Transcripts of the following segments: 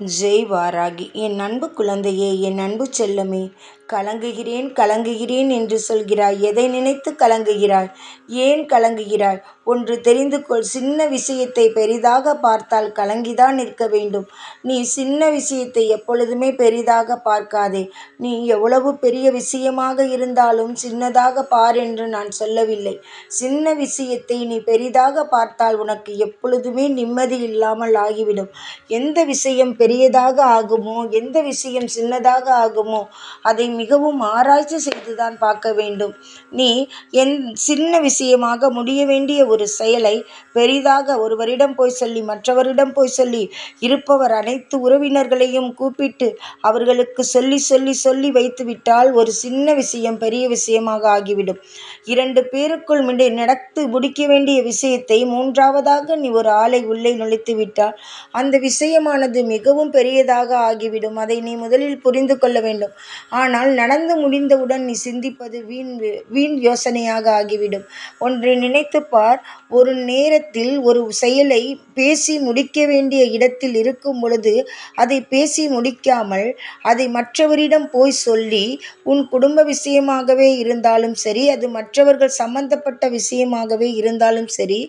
ஜெய் வாராகி என் அன்பு குழந்தையே என் அன்பு செல்லமே கலங்குகிறேன் கலங்குகிறேன் என்று சொல்கிறாய். எதை நினைத்து கலங்குகிறாய்? ஏன் கலங்குகிறாய்? ஒன்று தெரிந்து கொள் சின்ன விஷயத்தை பெரிதாக பார்த்தால் கலங்கிதான் இருக்க வேண்டும். நீ சின்ன விஷயத்தை எப்பொழுதுமே பெரிதாக பார்க்காதே. நீ எவ்வளவு பெரிய விஷயமாக இருந்தாலும் சின்னதாக பார் என்று நான் சொல்லவில்லை. சின்ன விஷயத்தை நீ பெரிதாக பார்த்தால் உனக்கு எப்பொழுதுமே நிம்மதி இல்லாமல் ஆகிவிடும். எந்த விஷயம் பெரியதாக ஆகுமோ எந்த விஷயம் சின்னதாக ஆகுமோ அதை மிகவும் ஆராய்ச்சி செய்துதான் பார்க்க வேண்டும். நீ என் சின்ன விஷயமாக முடிய வேண்டிய ஒரு செயலை பெரிதாக ஒருவரிடம் போய் சொல்லி மற்றவரிடம் போய் சொல்லி இருப்பவர் அனைத்து உறவினர்களையும் கூப்பிட்டு அவர்களுக்கு சொல்லி சொல்லி சொல்லி வைத்துவிட்டால் ஒரு சின்ன விஷயம் பெரிய விஷயமாக ஆகிவிடும். இரண்டு பேருக்குள் நடத்து முடிக்க வேண்டிய விஷயத்தை மூன்றாவதாக நீ ஒரு ஆளை உள்ளே நுழைத்து விட்டால் அந்த விஷயமானது மிகவும் பெரியதாக ஆகிவிடும். அதை நீ முதலில் புரிந்து கொள்ள வேண்டும். ஆனால் நடந்து முடிந்தவுடன் நீ சிந்திப்பது வீண் வீண் யோசனையாக ஆகிவிடும். ஒன்றை நினைத்து பார் ஒரு நேரத்தில் ஒரு செயலை பேசி முடிக்க வேண்டிய இடத்தில் இருக்கும் பொழுது அதை பேசி முடிக்காமல் அதை மற்றவரிடம் போய் சொல்லி உன் குடும்ப விஷயமாகவே இருந்தாலும் சரி அது மற்றவர்கள் சம்பந்தப்பட்ட விஷயமாகவே இருந்தாலும் சரி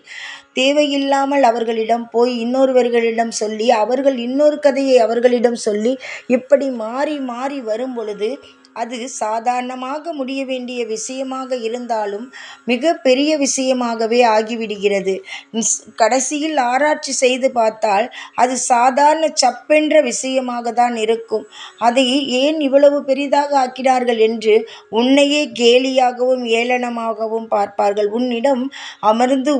தேவையில்லாமல் அவர்களிடம் போய் இன்னொருவர்களிடம் சொல்லி அவர்கள் இன்னொரு கதையை அவர்களிடம் சொல்லி இப்படி மாறி மாறி வரும் பொழுது அது சாதாரணமாக முடிய வேண்டிய விஷயமாக இருந்தாலும் மிக பெரிய விஷயமாகவே ஆகிவிடுகிறது. கடைசியில் ஆராய்ச்சி செய்து பார்த்தால் அது சாதாரண சப்பென்ற விஷயமாக தான் இருக்கும். அதை ஏன் இவ்வளவு பெரிதாக ஆக்கினார்கள் என்று உன்னையே கேலியாகவும் ஏளனமாகவும் பார்ப்பார்கள். உன்னிடம் அமர்ந்து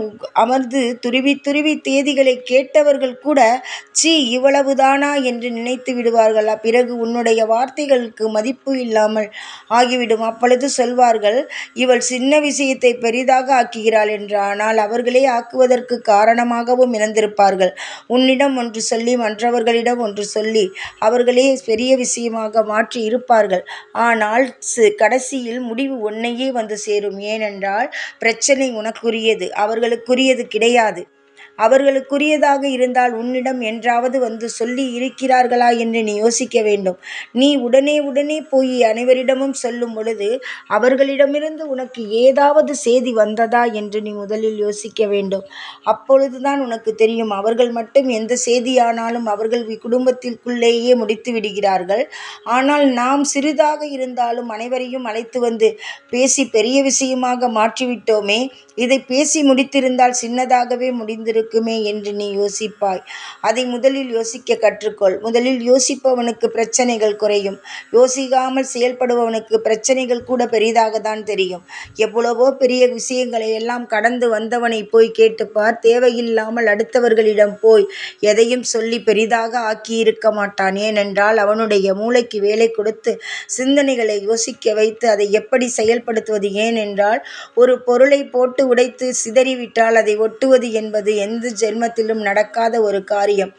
அமர்ந்து துருவி துருவி தேதிகளை கேட்டவர்கள் கூட சி இவ்வளவுதானா? என்று நினைத்து விடுவார்கள். பிறகு உன்னுடைய வார்த்தைகளுக்கு மதிப்பு இல்லாமல் ஆகிவிடும். அப்பொழுது சொல்வார்கள் இவள் சின்ன விஷயத்தை பெரிதாக ஆக்குகிறாள் என்று. ஆனால் அவர்களே ஆக்குவதற்கு காரணமாகவும் இணைந்திருப்பார்கள். உன்னிடம் ஒன்று சொல்லி மற்றவர்களிடம் ஒன்று சொல்லி அவர்களே பெரிய விஷயமாக மாற்றி இருப்பார்கள். ஆனால் கடைசியில் முடிவு ஒன்னையே வந்து சேரும். ஏனென்றால் பிரச்சனை உனக்குரியது. அவர்களுக்குரியது கிடையாது. கிடையாது அவர்களுக்குரியதாக இருந்தால் உன்னிடம் என்றாவது வந்து சொல்லி இருக்கிறார்களா என்று நீ யோசிக்க வேண்டும். நீ உடனே உடனே போய் அனைவரிடமும் சொல்லும் பொழுது அவர்களிடமிருந்து உனக்கு ஏதாவது செய்தி வந்ததா என்று நீ முதலில் யோசிக்க வேண்டும். அப்பொழுதுதான் உனக்கு தெரியும் அவர்கள் மட்டும் எந்த செய்தியானாலும் அவர்கள் குடும்பத்திற்குள்ளேயே முடித்து விடுகிறார்கள். ஆனால் நாம் சிறிதாக இருந்தாலும் அனைவரையும் அழைத்து வந்து பேசி பெரிய விஷயமாக மாற்றிவிட்டோமே இதை பேசி முடித்திருந்தால் சின்னதாகவே முடிந்து இருக்குமே என்று நீ யோசிப்பாய். அதை முதலில் யோசிக்க கற்றுக்கொள். முதலில் யோசிப்பவனுக்கு பிரச்சனைகள் குறையும். யோசிக்காமல் செயல்படுபவனுக்கு பிரச்சனைகள் கூட பெரிதாக தான் தெரியும். எவ்வளவோ பெரிய விஷயங்களை எல்லாம் கடந்து வந்தவனை போய் கேட்டுப்பார். தேவையில்லாமல் அடுத்தவர்களிடம் போய் எதையும் சொல்லி பெரிதாக ஆக்கியிருக்க மாட்டான். ஏனென்றால் அவனுடைய மூளைக்கு வேலை கொடுத்து சிந்தனைகளை யோசிக்க வைத்து அதை எப்படி செயல்படுத்துவது? ஏனென்றால் ஒரு பொருளை போட்டு உடைத்து சிதறிவிட்டால் அதை ஒட்டுவது என்பது எந்த ஜென்மத்திலும் நடக்காத ஒரு காரியம்.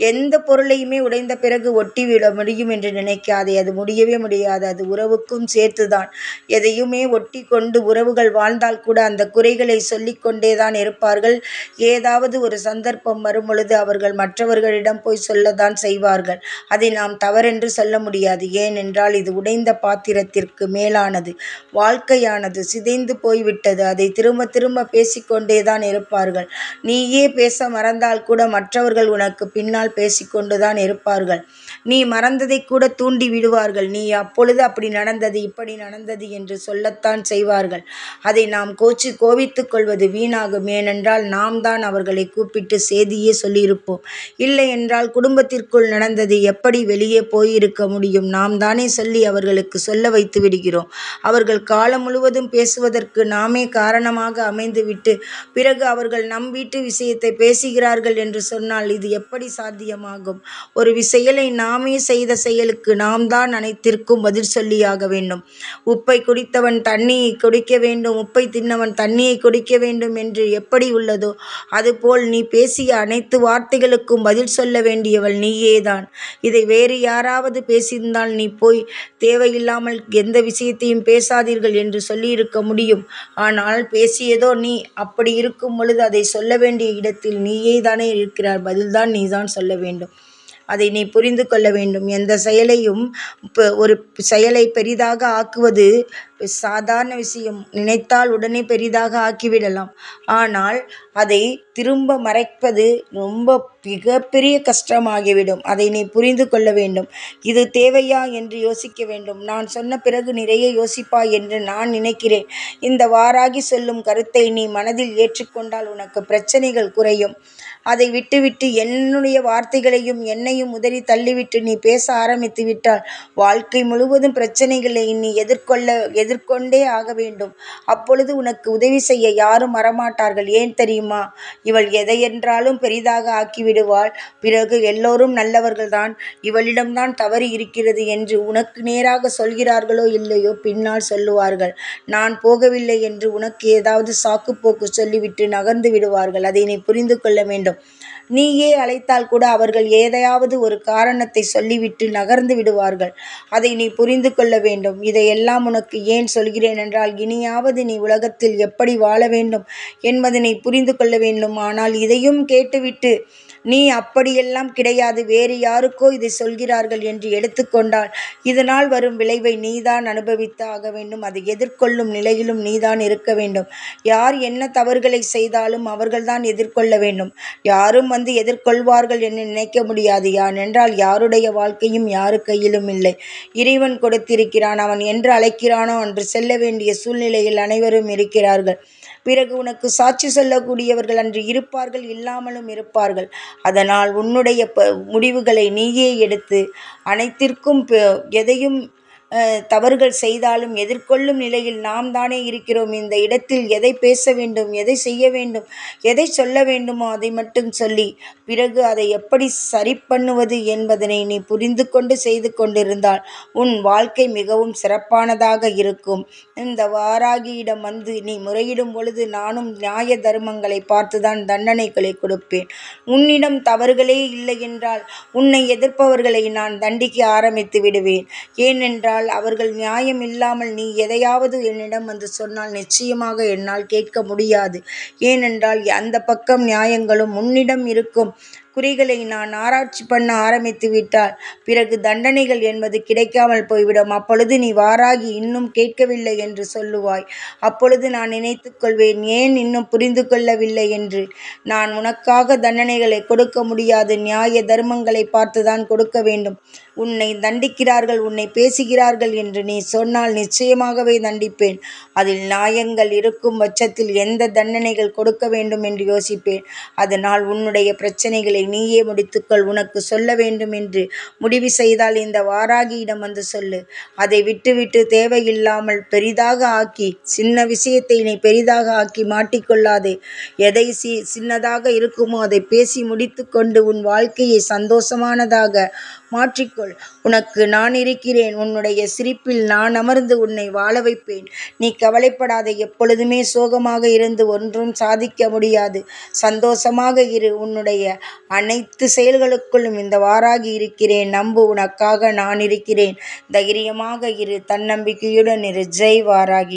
எந்த பொருளையுமே உடைந்த பிறகு ஒட்டிவிட முடியும் என்று நினைக்காதே. அது முடியவே முடியாது. அது உறவுக்கும் சேர்த்துதான். எதையுமே ஒட்டி கொண்டு உறவுகள் வாழ்ந்தால் கூட அந்த குறைகளை சொல்லிக்கொண்டே தான் இருப்பார்கள். ஏதாவது ஒரு சந்தர்ப்பம் வரும் பொழுது அவர்கள் மற்றவர்களிடம் போய் சொல்லத்தான் செய்வார்கள். அதை நாம் தவறென்று சொல்ல முடியாது. ஏனென்றால் இது உடைந்த பாத்திரத்திற்கு மேலானது. வாழ்க்கையானது சிதைந்து போய்விட்டது. அதை திரும்ப திரும்ப பேசிக்கொண்டே தான் இருப்பார்கள். நீயே பேச மறந்தால் கூட மற்றவர்கள் உனக்கு பின்னால் பின்னால் பேசிக்கொண்டுதான் இருப்பார்கள். நீ மறந்ததை கூட தூண்டி விடுவார்கள். நீ அப்பொழுது அப்படி நடந்தது இப்படி நடந்தது என்று சொல்லத்தான் செய்வார்கள். அதை நாம் கோச்சு கோவித்துக் கொள்வது வீணாகும். ஏனென்றால் நாம் தான் அவர்களை கூப்பிட்டு செய்தியே சொல்லியிருப்போம். இல்லை என்றால் குடும்பத்திற்குள் நடந்தது எப்படி வெளியே போயிருக்க முடியும்? நாம் தானே சொல்லி அவர்களுக்கு சொல்ல வைத்து விடுகிறோம். அவர்கள் காலம் முழுவதும் பேசுவதற்கு நாமே காரணமாக அமைந்துவிட்டு பிறகு அவர்கள் நம் வீட்டு விஷயத்தை பேசுகிறார்கள் என்று சொன்னால் இது எப்படி சாத்தியமாகும்? ஒரு செயலை நாம் செய்த செயலுக்கு நாம் தான் அனைத்திற்கும் பதில் சொல்லியாக வேண்டும். உப்பை குடித்தவன் தண்ணியை குடிக்க வேண்டும். உப்பை தின்னவன் தண்ணியை குடிக்க வேண்டும் என்று எப்படி உள்ளதோ அதுபோல் நீ பேசிய அனைத்து வார்த்தைகளுக்கும் பதில் சொல்ல வேண்டியவள் நீயேதான். இதை வேறு யாராவது பேசியிருந்தால் நீ போய் தேவையில்லாமல் எந்த விஷயத்தையும் பேசாதீர்கள் என்று சொல்லியிருக்க முடியும். ஆனால் பேசியதோ நீ அப்படி இருக்கும் பொழுது அதை சொல்ல வேண்டிய இடத்தில் நீயே தானே இருக்கிறார். பதில்தான் நீதான் சொல்ல வேண்டும். அதை நீ புரிந்து கொள்ள வேண்டும். எந்த செயலையும் ஒரு செயலை பெரிதாக ஆக்குவது சாதாரண விஷயம் நினைத்தால் உடனே பெரிதாக ஆக்கிவிடலாம். ஆனால் அதை திரும்ப மறைப்பது ரொம்ப மிகப்பெரிய கஷ்டமாகிவிடும். அதை நீ புரிந்து கொள்ள வேண்டும். இது தேவையா என்று யோசிக்க வேண்டும். நான் சொன்ன பிறகு நிறைய யோசிப்பாய் என்று நான் நினைக்கிறேன். இந்த வாராகி சொல்லும் கருத்தை நீ மனதில் ஏற்றுக்கொண்டால் உனக்கு பிரச்சனைகள் குறையும். அதை விட்டுவிட்டு என்னுடைய வார்த்தைகளையும் என்னையும் உதறி தள்ளிவிட்டு நீ பேச ஆரம்பித்து விட்டால் வாழ்க்கை முழுவதும் பிரச்சனைகளை நீ எதிர்கொள்ள எதிர்கொண்டே ஆக வேண்டும். அப்பொழுது உனக்கு உதவி செய்ய யாரும் வரமாட்டார்கள். ஏன் தெரியுமா? இவள் எதையென்றாலும் பெரிதாக ஆக்கிவிடுவாள். பிறகு எல்லோரும் நல்லவர்கள்தான். இவளிடம்தான் தவறு இருக்கிறது என்று உனக்கு நேராக சொல்கிறார்களோ இல்லையோ பின்னால் சொல்லுவார்கள். நான் போகவில்லை என்று உனக்கு ஏதாவது சாக்கு போக்கு சொல்லிவிட்டு நகர்ந்து விடுவார்கள். அதை நீ புரிந்து கொள்ள வேண்டும். நீயே அழைத்தால் கூட அவர்கள் ஏதையாவது ஒரு காரணத்தை சொல்லிவிட்டு நகர்ந்து விடுவார்கள். அதை நீ புரிந்து கொள்ள வேண்டும். இதையெல்லாம் உனக்கு ஏன் ஏன் சொல்கிறேன் என்றால் இனியாவது நீ உலகத்தில் எப்படி வாழ வேண்டும் என்பதனை புரிந்து கொள்ள வேண்டும். ஆனால் இதையும் கேட்டுவிட்டு நீ அப்படியெல்லாம் கிடையாது வேறு யாருக்கோ இதை சொல்கிறார்கள் என்று எடுத்துக்கொண்டால் இதனால் வரும் விளைவை நீதான் அனுபவித்து ஆக வேண்டும். அதை எதிர்கொள்ளும் நிலையிலும் நீதான் இருக்க வேண்டும். யார் என்ன தவறுகளை செய்தாலும் அவர்கள்தான் எதிர்கொள்ள வேண்டும். யாரும் வந்து எதிர்கொள்வார்கள் என்று நினைக்க முடியாது. யான் என்றால் யாருடைய வாழ்க்கையும் யாரு கையிலும் இல்லை. இறைவன் கொடுத்திருக்கிறான் அவன் என்று அழைக்கிறானோ அன்று செல்ல வேண்டிய சூழ்நிலையில் அனைவரும் இருக்கிறார்கள். பிறகு உனக்கு சாட்சி சொல்லக்கூடியவர்கள் அன்று இருப்பார்கள் இல்லாமலும் இருப்பார்கள். அதனால் உன்னுடைய ப முடிவுகளை நீயே எடுத்து அனைத்திற்கும் எதையும் தவறுகள் செய்தாலும் எதிர்கொள்ளும் நிலையில் நாம் தானே இருக்கிறோம். இந்த இடத்தில் எதை பேச வேண்டும் எதை செய்ய வேண்டும் எதை சொல்ல வேண்டுமோ அதை மட்டும் சொல்லி பிறகு அதை எப்படி சரி பண்ணுவது என்பதனை நீ புரிந்து கொண்டு செய்து கொண்டிருந்தால் உன் வாழ்க்கை மிகவும் சிறப்பானதாக இருக்கும். இந்த வாராகியிடம் வந்து நீ முறையிடும் பொழுது நானும் நியாய தர்மங்களை பார்த்துதான் தண்டனைகளை கொடுப்பேன். உன்னிடம் தவறுகளே இல்லை என்றால் உன்னை எதிர்ப்பவர்களை நான் தண்டிக்க ஆரம்பித்து விடுவேன். ஏனென்றால் என்றால் அவர்கள் நியாயம் இல்லாமல் நீ எதையாவது என்னிடம் வந்து சொன்னால் நிச்சயமாக என்னால் கேட்க முடியாது. ஏனென்றால் அந்த பக்கம் நியாயங்களும் உன்னிடம் இருக்கும். குறிகளை நான் ஆராய்ச்சி பண்ண ஆரம்பித்து விட்டால் பிறகு தண்டனைகள் என்பது கிடைக்காமல் போய்விடும். அப்பொழுது நீ வாராகி இன்னும் கேட்கவில்லை என்று சொல்லுவாய். அப்பொழுது நான் நினைத்து கொள்வேன் ஏன் இன்னும் புரிந்து கொள்ளவில்லை என்று? நான் உனக்காக தண்டனைகளை கொடுக்க முடியாது. நியாய தர்மங்களை பார்த்துதான் கொடுக்க வேண்டும். உன்னை தண்டிக்கிறார்கள் உன்னை பேசுகிறார்கள் என்று நீ சொன்னால் நிச்சயமாகவே தண்டிப்பேன். அதில் நியாயங்கள் இருக்கும் பட்சத்தில் எந்த தண்டனைகள் கொடுக்க வேண்டும் என்று யோசிப்பேன். அதனால் உன்னுடைய பிரச்சனைகளை நீயே முடித்துக்கொள் உனக்கு சொல்ல வேண்டும் என்று முடிவு செய்தால் இந்த வாராகியிடம் வந்து சொல்லு. அதை விட்டுவிட்டு தேவையில்லாமல் பெரிதாக ஆக்கி சின்ன விஷயத்தை நீ பெரிதாக ஆக்கி மாட்டிக்கொள்ளாதே. எதை சி சின்னதாக இருக்குமோ அதை பேசி முடித்து கொண்டு உன் வாழ்க்கையை சந்தோஷமானதாக மாற்றிக்கொள். உனக்கு நான் இருக்கிறேன். உன்னுடைய சிரிப்பில் நான் அமர்ந்து உன்னை வாழ வைப்பேன். நீ கவலைப்படாத. எப்பொழுதுமே சோகமாக இருந்து ஒன்றும் சாதிக்க முடியாது. சந்தோஷமாக இரு. உன்னுடைய அனைத்து செயல்களுக்குள்ளும் இந்த வாராகி இருக்கிறேன். நம்பு. உனக்காக நான் இருக்கிறேன். தைரியமாக இரு. தன்னம்பிக்கையுடன் இரு. ஜெய் வாராகி.